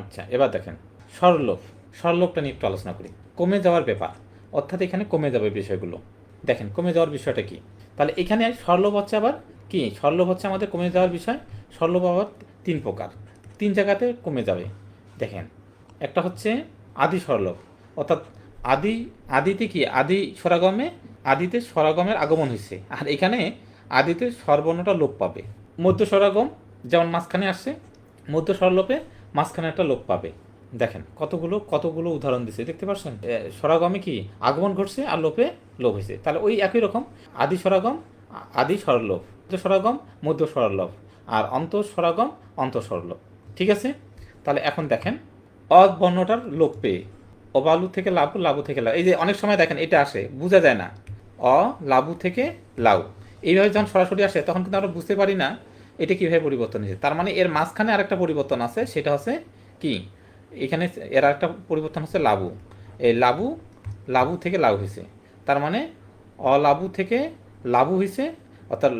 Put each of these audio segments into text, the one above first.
আচ্ছা এবার দেখেন। সরলোভ সরলোভটা নিয়ে একটু আলোচনা করি। কমে যাওয়ার ব্যাপার, অর্থাৎ এখানে কমে যাবে বিষয়গুলো। দেখেন, কমে যাওয়ার বিষয়টা কি? তাহলে এখানে সরলোভ হচ্ছে আবার কি? সরলোভ হচ্ছে আমাদের কমে যাওয়ার বিষয় সরলোভ আবার তিন প্রকার। তিন জায়গাতে কমে যাবে। দেখেন, একটা হচ্ছে আদি সরলোভ অর্থাৎ আদি, আদিতে কি? আদি স্বরাগমে, আদিতে স্বরাগমের আগমন হয়েছে আর এখানে আদিতে স্বরবর্ণটা লোপ পাবে। মধ্য স্বরাগম যেমন মাঝখানে আসছে, মধ্য স্বরলোপে মাঝখানে একটা লোপ পাবে। দেখেন কতগুলো কতগুলো উদাহরণ দিচ্ছে দেখতে পাচ্ছেন এ, স্বরাগমে কি আগমন ঘটছে আর লোপে লোপ হয়েছে। তাহলে ওই একই রকম আদি স্বরাগম আ- আদি স্বরলোপ মধ্য স্বরাগম মধ্য স্বরলোপ আর অন্ত স্বরাগম অন্ত স্বরলোপ ঠিক আছে? তাহলে এখন দেখেন অ বর্ণটার লোপ পেয়ে অবালু থেকে লাবু লাবু থেকে লাউ। এই যে অনেক সময় দেখেন এটা আসে বোঝা যায় না। অ লাবু থেকে লাউ। এইভাবে যখন সরাসরি আসে তখন কিন্তু আমরা বুঝতে পারি না এটা কীভাবে পরিবর্তন হয়েছে? তার মানে এর মাঝখানে আরেকটা পরিবর্তন আছে, সেটা হচ্ছে কি? এখানে এর একটা পরিবর্তন হচ্ছে লাবু। এই লাবু লাবু থেকে লাউ হয়েছে। তার মানে অলাবু থেকে লাবু হয়েছে, অর্থাৎ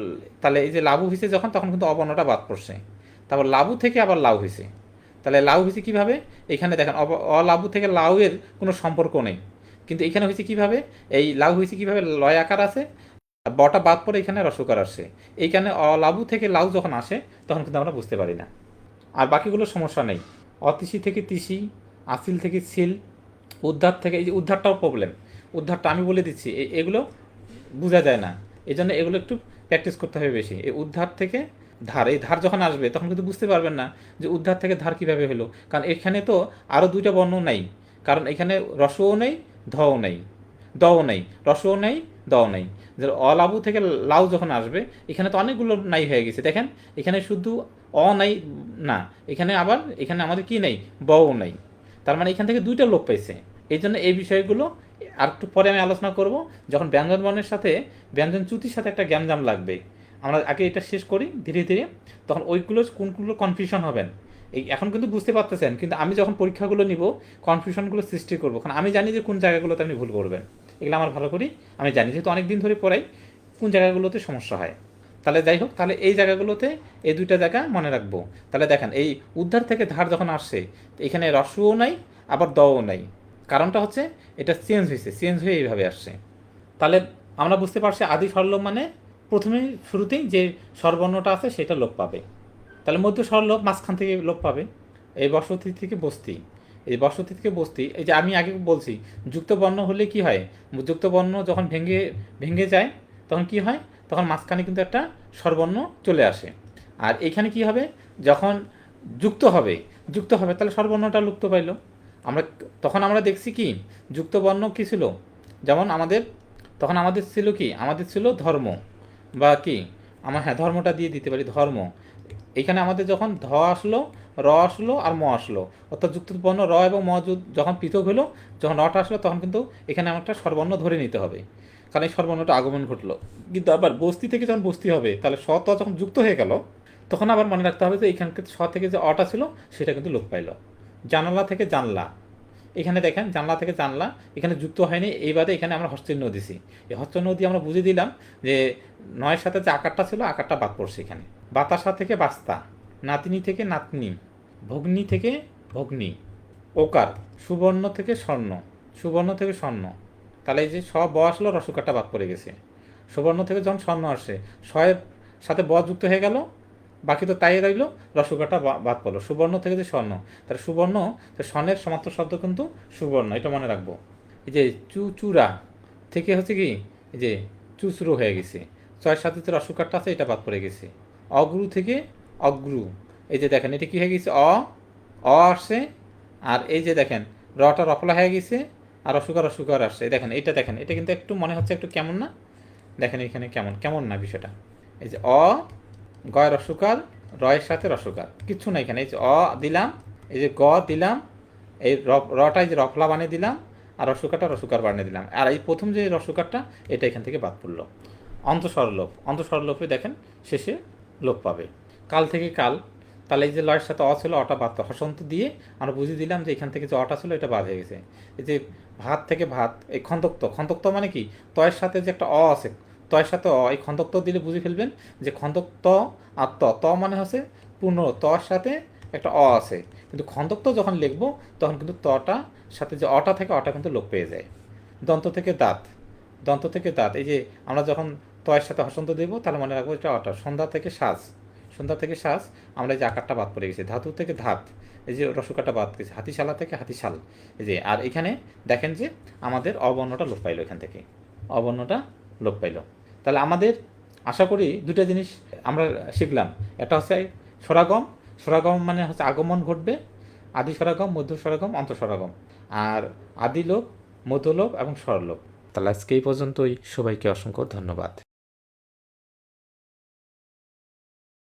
তাহলে এই যে লাবু হয়েছে যখন, তখন কিন্তু অবর্ণটা বাদ পড়ছে। তারপর লাবু থেকে আবার লাউ হয়েছে। তাহলে লাউ হয়েছে কীভাবে? এখানে দেখেন অলাবু থেকে লাউয়ের কোনো সম্পর্ক নেই। কিন্তু এখানে হয়েছে কীভাবে? এই লাউ হয়েছে কীভাবে? লয় আকার আছে বটা বাদ পরে এখানে রসকার আসে। এইখানে অলাবু থেকে লাউ যখন আসে, তখন কিন্তু আমরা বুঝতে পারি না। আর বাকিগুলো সমস্যা নেই। অতিশি থেকে তিসি আসিল থেকে সিল উদ্ধার থেকে, এই যে উদ্ধারটাও প্রবলেম উদ্ধারটা আমি বলে দিচ্ছি এগুলো বোঝা যায় না। এই জন্য এগুলো একটু প্র্যাকটিস করতে হবে বেশি। এই উদ্ধার থেকে ধার, এই ধার যখন আসবে, তখন কিন্তু বুঝতে পারবেন না যে উদ্ধার থেকে ধার কীভাবে হলো। কারণ এখানে তো আরও দুইটা বর্ণ নাই। কারণ এখানে রসও নেই, ধও নেই। দও নেই। রসও নেই দও নেই। যে অলাবু থেকে লাউ যখন আসবে, এখানে তো অনেকগুলো নাই হয়ে গেছে। দেখেন, এখানে শুধু অ নাই, না, এখানে আবার, এখানে আমাদের কি নেই? বও নেই। তার মানে এখান থেকে দুইটা লোক পাইছে। এই জন্য এই বিষয়গুলো আর একটু পরে আমি আলোচনা করব। যখন ব্যঞ্জন বর্ণের সাথে, ব্যঞ্জন চ্যুতির সাথে একটা জ্ঞানজাম লাগবে, আমরা আগে এটা শেষ করি ধীরে ধীরে, তখন ওইগুলো কোনগুলো কনফিউশন হবেন এই এখন কিন্তু বুঝতে পারতেছেন, কিন্তু আমি যখন পরীক্ষাগুলো নিব কনফিউশনগুলো সৃষ্টি করব। কারণ আমি জানি যে কোন জায়গাগুলোতে আপনি ভুল করবেন। এগুলো আমার ভালো করি। আমি জানি যেহেতু অনেক দিন ধরে পড়াই, কোন জায়গাগুলোতে সমস্যা হয়? তাহলে যাই হোক, তাহলে এই জায়গাগুলোতে এই দুইটা জায়গা মনে রাখব। তাহলে দেখেন, এই উদ্ধার থেকে ধার যখন আসছে, এখানে রসও নাই, আবার দও নাই। কারণটা হচ্ছে, এটা চেঞ্জ হয়েছে, চেঞ্জ হয়ে এইভাবে আসছে। তাহলে আমরা বুঝতে পারছি আদি স্বরলোপ মানে প্রথমে শুরুতেই যে স্বরবর্ণটা আছে, সেটা লোপ পাবে। তাহলে মধ্য স্বরলোপ মাঝখান থেকে লোপ পাবে, এই বসতি থেকে বস্তি। এই বসতি থেকে বস্তি, এই যে আমি আগে বলছি, যুক্ত বর্ণ হলে কি হয়? যুক্ত বর্ণ যখন ভেঙে ভেঙে যায়, তখন কি হয়? তখন মাঝখানে কিন্তু একটা স্বরবর্ণ চলে আসে। আর এখানে কি হবে? যখন যুক্ত হবে যুক্ত হবে, তাহলে স্বরবর্ণটা লুপ্ত পাইল। আমরা, তখন আমরা দেখছি কি? যুক্ত বর্ণ কী ছিল? যেমন আমাদের, তখন আমাদের ছিল কি? আমাদের ছিল ধর্ম। বা কি? আমার হ্যাঁ ধর্মটা দিয়ে দিতে পারি, ধর্ম। এখানে আমাদের যখন ধ আসলো র আসলো আর ম আসলো। অর্থাৎ যুক্ত বর্ণ র এবং ম যখন পৃথক হলো, যখন রটা আসলো, তখন কিন্তু এখানে আমার একটা স্বরবর্ণ ধরে নিতে হবে। কারণ এই স্বরবর্ণটা আগমন ঘটলো। কিন্তু আবার বস্তি থেকে যখন বস্তি হবে, তাহলে স ত যখন যুক্ত হয়ে গেল, তখন আবার মনে রাখতে হবে যে এখানকে স থেকে যে অটা ছিল, সেটা কিন্তু লোপ পাইল। জানালা থেকে জানলা। এখানে দেখেন, জানলা থেকে জানলা, এখানে যুক্ত হয়নি। এইবারে এখানে আমরা হস্তের নদী দিছি। এই হস্ত নদী আমরা বুঝে দিলাম যে নয়ের সাথে যে আকারটা ছিল, আকারটা বাদ পড়ছে এখানে। বাতাসা থেকে বাস্তা। নাতনি থেকে নাতনি, ভগ্নি থেকে ভগ্নি, ওকার, সুবর্ণ থেকে স্বর্ণ, সুবর্ণ থেকে স্বর্ণ। তাহলে এই যে স ব আসলো, রসকারটা বাদ পড়ে গেছে। সুবর্ণ থেকে যখন স্বর্ণ আসে শয়ের সাথে ব যুক্ত হয়ে গেল, বাকি তো তাই রইল, রসকারটা বাদ পড়ল। সুবর্ণ থেকে যে স্বর্ণ, তাহলে সুবর্ণ স্বর্ণের সমার্থক শব্দ কিন্তু সুবর্ণ, এটা মনে রাখব। এই যে চুচুরা থেকে হচ্ছে কি যে চুচুরো হয়ে গেছে। ছয়ের সাথে যে রসকারটা আছে, এটা বাদ পড়ে গেছে। অগ্রু থেকে অগ্রু। এই যে দেখেন, এটা কি হয়ে গেছে? অ অ আসছে। আর এই যে দেখেন, রটা রফলা হয়ে গেছে আর অসুকার অসুকার আসছে। দেখেন, এটা দেখেন, এটা কিন্তু একটু মনে হচ্ছে একটু কেমন না? দেখেন এখানে কেমন কেমন না বিষয়টা? এই যে অ গয় রসুকার রয়ের সাথে রসুকার কিচ্ছু না এখানে। এই যে অ দিলাম, এই যে গ দিলাম, এই র- রটাই যে রফলা বানিয়ে দিলাম আর রসুকারটা রসুকার বানিয়ে দিলাম। আর এই প্রথম যে রসুকারটা এটা এখান থেকে বাদ পড়ল। অন্তঃস্বরলোপ অন্তঃস্বরলোপে দেখেন শেষে লোপ পাবে। কাল থেকে কাল। তাহলে এই যে লয়ের সাথে অ ছিল, অটা বাদ হসন্ত দিয়ে আমরা বুঝিয়ে দিলাম যে এখান থেকে যে অটা ছিল, এটা বাদ হয়ে গেছে। এই যে ভাত থেকে ভাত, এই খন্তক্ত খন্তক্ত মানে কি? তয়ের সাথে যে একটা অ আছে, তয়ের সাথে অ, এই খন্দক্ত দিলে বুঝে ফেলবেন যে খন্তক্ত আর ত। ত মানে হচ্ছে পূর্ণ, তর সাথে একটা অ আছে। কিন্তু খন্দক তো যখন লিখব, তখন কিন্তু তটা সাথে যে অটা থাকে, অটা কিন্তু লোপ পেয়ে যায়। দন্ত থেকে দাঁত। দন্ত থেকে দাঁত। এই যে আমরা যখন তয়ের সাথে হসন্ত দেব, তাহলে মনে রাখব এটা অটা। সন্ধ্যা থেকে শ্বাস সন্ধ্যা থেকে শ্বাস, আমরা এই যে আকারটা বাদ পড়ে গেছি, ধাতু থেকে ধাত, এই যে রসুকাটা বাদ গেছে, হাতিশালা থেকে হাতিশাল, এই যে, আর এখানে দেখেন যে আমাদের অবর্ণটা লোপ পাইলো এখান থেকে, অবর্ণটা লোপ পাইলো। তাহলে আমাদের আশা করি দুটো জিনিস আমরা শিখলাম, একটা হচ্ছে স্বরাগম স্বরাগম মানে হচ্ছে আগমন ঘটবে, আদি স্বরাগম, মধ্য স্বরাগম, অন্ত স্বরাগম, আর আদি লোক মধ্যলোক এবং স্বরলোক তাহলে আজকে এই পর্যন্তই, সবাইকে অসংখ্য ধন্যবাদ।